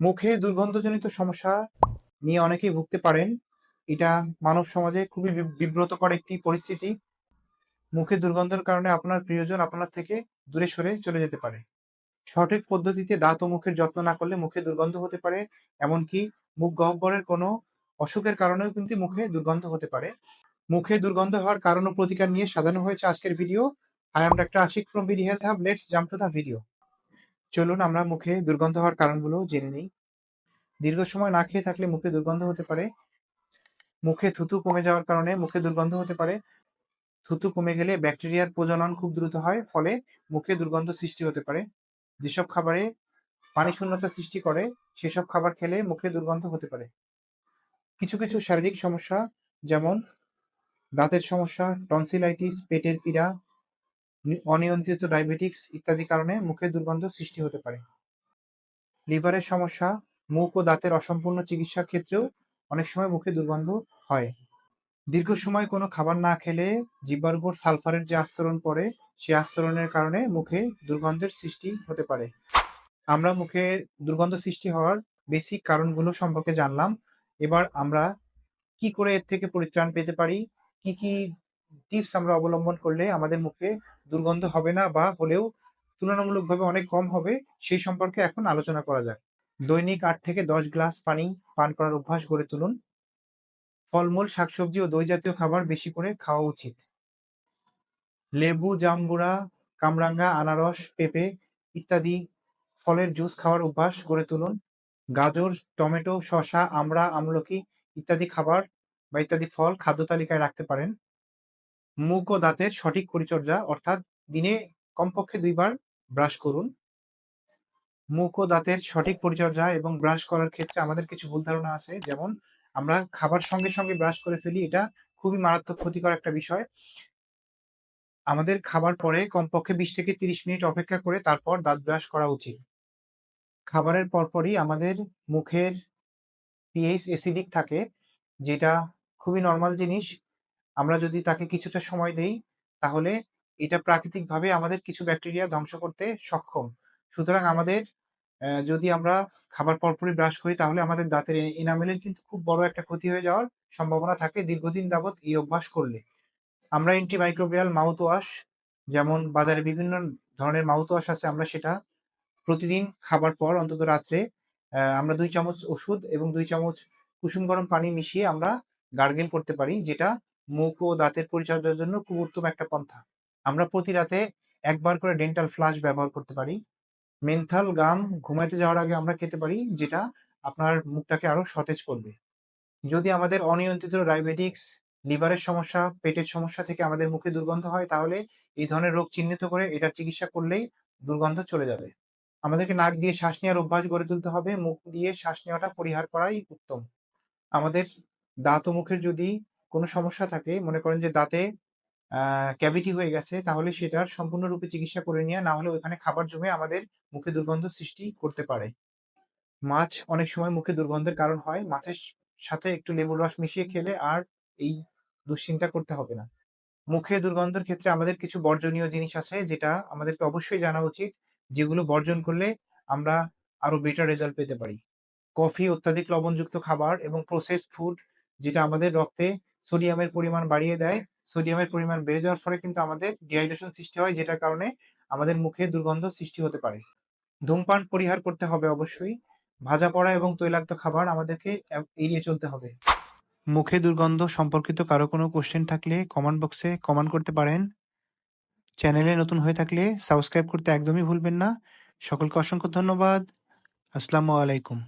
মুখে দুর্গন্ধজনিত সমস্যা নিয়ে অনেকেই ভুগতে পারেন। এটা মানব সমাজে খুবই বিব্রতকর একটি পরিস্থিতি। মুখে দুর্গন্ধের কারণে আপনার প্রিয়জন আপনার থেকে দূরে সরে চলে যেতে পারে। সঠিক পদ্ধতিতে দাঁত ও মুখের যত্ন না করলে মুখে দুর্গন্ধ হতে পারে। এমনকি মুখ গহ্বরের কোনো অসুখের কারণেও কিন্তু মুখে দুর্গন্ধ হতে পারে। মুখে দুর্গন্ধ হওয়ার কারণ ও প্রতিকার নিয়ে সাজানো হয়েছে আজকের video. I am Dr. Ashik from BD Health Hub. Let's jump to the video. চলুন আমরা মুখে দুর্গন্ধ হওয়ার কারণগুলো জেনে নিই। দীর্ঘ সময় না খেয়ে থাকলে মুখে দুর্গন্ধ হতে পারে। মুখে থুতু কমে যাওয়ার কারণে মুখে দুর্গন্ধ হতে পারে। থুতু কমে গেলে ব্যাকটেরিয়ার প্রজনন খুব দ্রুত হয়, ফলে মুখে দুর্গন্ধ সৃষ্টি হতে পারে। যেসব খাবারে পানি শূন্যতা সৃষ্টি করে, সেসব খাবার খেলে মুখে দুর্গন্ধ হতে পারে। কিছু, কিছু শারীরিক সমস্যা যেমন দাঁতের সমস্যা, টনসিলাইটিস, পেটের পীড়া, অনিয়ন্ত্রিত ডায়াবেটিকস ইত্যাদি কারণে মুখে দুর্গন্ধ সৃষ্টি হতে পারে। লিভারের সমস্যা, মুখ ও দাঁতের অসম্পূর্ণ চিকিৎসার ক্ষেত্রেও অনেক সময় মুখে দুর্গন্ধ হয়। দীর্ঘ সময় কোনো খাবার না খেলে জিহ্বার উপর সালফারের যে আস্তরণ পড়ে, সে আস্তরণের কারণে মুখে দুর্গন্ধের সৃষ্টি হতে পারে। আমরা মুখে দুর্গন্ধ সৃষ্টি হওয়ার বেসিক কারণগুলো সম্পর্কে জানলাম। এবার আমরা কি করে এর থেকে পরিত্রাণ পেতে পারি, কি, কি টিপস আমরা অবলম্বন করলে আমাদের মুখে দুর্গন্ধ হবে না বা হলেও তুলনামূলকভাবে অনেক কম হবে, সেই সম্পর্কে এখন আলোচনা করা যাক। দৈনিক ৮ থেকে ১০ গ্লাস পানি পান করার অভ্যাস গড়ে তুলুন। ফলমূল, শাকসবজি ও দই জাতীয় খাবার বেশি করে খাওয়া উচিত। লেবু, জাম্বুরা, কামরাঙ্গা, আনারস, পেঁপে ইত্যাদি ফলের জুস খাওয়ার অভ্যাস গড়ে তুলুন। গাজর, টমেটো, শসা, আমড়া, আমলকি ইত্যাদি খাবার বা ইত্যাদি ফল খাদ্য তালিকায় রাখতে পারেন। মুখ ও দাঁতের সঠিক পরিচর্যা অর্থাৎ দিনে কমপক্ষে দুইবার ব্রাশ করুন। মুখ ও দাঁতের সঠিক পরিচর্যা এবং ব্রাশ করার ক্ষেত্রে আমাদের কিছু ভুল ধারণা আছে। যেমন আমরা খাবার সঙ্গে, সঙ্গে ব্রাশ করে ফেলি। এটা খুবই মারাত্মক ক্ষতিকর একটা বিষয়। আমাদের খাবার পরে কমপক্ষে ২০ থেকে ৩০ মিনিট অপেক্ষা করে তারপর দাঁত ব্রাশ করা উচিত। খাবারের পরপরই আমাদের মুখের পিএইচ অ্যাসিডিক থাকে, যেটা খুবই নর্মাল জিনিস। আমরা যদি তাকে কিছুটা সময় দেই, তাহলে এটা প্রাকৃতিকভাবে আমাদের কিছু ব্যাকটেরিয়া ধ্বংস করতে সক্ষম। সুতরাং আমাদের যদি আমরা খাবার পরপরই ব্রাশ করি, তাহলে আমাদের দাঁতের এ এনামেলের কিন্তু খুব বড় একটা ক্ষতি হয়ে যাওয়ার সম্ভাবনা থাকে দীর্ঘদিন যাবৎ এই অভ্যাস করলে। আমরা অ্যান্টিমাইক্রোবিয়াল মাউথ ওয়াশ যেমন বাজারে বিভিন্ন ধরনের মাউথ ওয়াশ আছে, আমরা সেটা প্রতিদিন খাবার পর অন্তত রাত্রে আমরা দুই চামচ ওষুধ এবং দুই চামচ কুসুম গরম পানি মিশিয়ে আমরা গার্গেল করতে পারি, যেটা মুখ ও দাঁতের পরিচর্যার জন্য খুব উত্তম একটা পন্থা। আমরা প্রতি রাতে একবার করে ডেন্টাল ফ্লাস ব্যবহার করতে পারি। মেন্থাল গাম ঘুমাইতে যাওয়ার আগে আমরা খেতে পারি, যেটা আপনার মুখটাকে আরও সতেজ করবে। যদি আমাদের অনিয়ন্ত্রিত ডায়াবেটিকস, লিভারের সমস্যা, পেটের সমস্যা থেকে আমাদের মুখে দুর্গন্ধ হয়, তাহলে এই ধরনের রোগ চিহ্নিত করে এটার চিকিৎসা করলেই দুর্গন্ধ চলে যাবে। আমাদেরকে নাক দিয়ে শ্বাস নেওয়ার অভ্যাস গড়ে তুলতে হবে। মুখ দিয়ে শ্বাস নেওয়াটা পরিহার করাই উত্তম। আমাদের দাঁত ও মুখের যদি কোনো সমস্যা থাকে, মনে করেন যে দাঁতে ক্যাভিটি হয়ে গেছে, তাহলে সেটার সম্পূর্ণরূপে চিকিৎসা করে নিয়ে না হলে ওখানে খাবার জমে আমাদের মুখে দুর্গন্ধ সৃষ্টি করতে পারে। মাছ অনেক সময় মুখে দুর্গন্ধের কারণ হয়। মাছের সাথে একটু লেবুর রস মিশিয়ে খেলে আর এই দুশ্চিন্তা করতে হবে না। মুখে দুর্গন্ধের ক্ষেত্রে আমাদের কিছু বর্জনীয় জিনিস আছে, যেটা আমাদেরকে অবশ্যই জানা উচিত, যেগুলো বর্জন করলে আমরা আরও বেটার রেজাল্ট পেতে পারি। কফি, অত্যাধিক লবণযুক্ত খাবার এবং প্রসেসড ফুড যেটা আমাদের রক্তে সোডিয়ামের পরিমাণ বাড়িয়ে দেয়। সোডিয়ামের পরিমাণ বেড়ে যাওয়ার ফলে কিন্তু আমাদের ডিহাইড্রেশন সৃষ্টি হয়, যেটার কারণে আমাদের মুখে দুর্গন্ধ সৃষ্টি হতে পারে। ধূমপান পরিহার করতে হবে অবশ্যই। ভাজা পোড়া এবং তৈলাক্ত খাবার আমাদেরকে এড়িয়ে চলতে হবে। মুখে দুর্গন্ধ সম্পর্কিত কারও কোনো কোয়েশ্চেন থাকলে কমেন্ট বক্সে কমেন্ট করতে পারেন। চ্যানেলে নতুন হয়ে থাকলে সাবস্ক্রাইব করতে একদমই ভুলবেন না। সকলকে অসংখ্য ধন্যবাদ। আসসালামু আলাইকুম।